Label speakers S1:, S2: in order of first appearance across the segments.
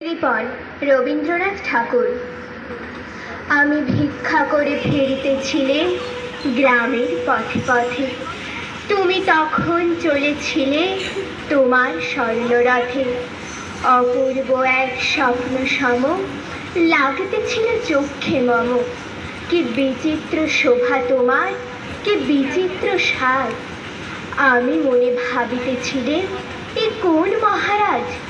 S1: রিপন রবীন্দ্রনাথ ঠাকুর। আমি ভিক্ষা করে ফিরিতেছিলে গ্রামের পথে পথে। তুমি তখন চলেছিলে তোমার স্বর্ণরথে। অপূর্ব এক স্বপ্ন সম লাগতেছিল চক্ষে মম। কি বিচিত্র শোভা তোমার, কি বিচিত্র সাজ আমি মনে ভাবিতেছিলে, এ কোন মহারাজ?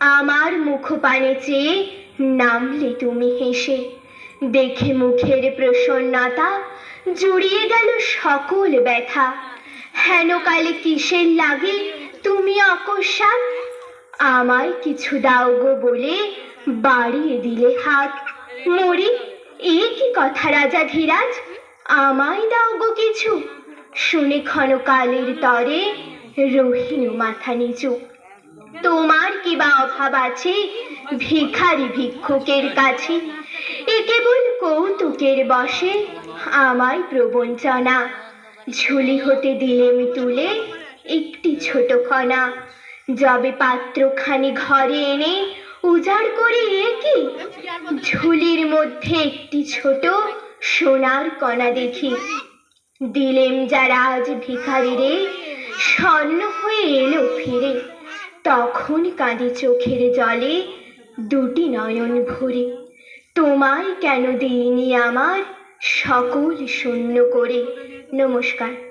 S1: আমার মুখপানে চেয়ে নামলে তুমি হেসে, দেখে মুখের প্রসন্নতা জুড়িয়ে গেল সকল ব্যথা। হেন কালে কিসের লাগে তুমি অকস্মাৎ আমায় কিছু দাও গো বলে বাড়িয়ে দিলে হাত। মরি, এ কি কথা রাজা ধীরাজ? আমায় দাও গো কিছু। শুনে ক্ষণকালের তরে রহিল মাথা নিচু। তোমার কি বা অভাব আছে? ভিখারি ভিক্ষুকের কাছে। এ কেবল কৌতুকের বসে, আমায় প্রবঞ্চনা ঝুলি হতে দিলেম তুলে একটি ছোট কণা। যবে পাত্রখানি ঘরে এনে উজাড় করে এ কি? ঝুলির মধ্যে একটি ছোট সোনার কণা দেখি। দিলেম যারা আজ ভিখারি রে স্বর্ণ হয়ে এলো ফিরে। তখন কাঁদে চোখের জলে দুটি নয়ন ভরে। তোমায় কেন দিইনি আমার সকল শূন্য করে? নমস্কার।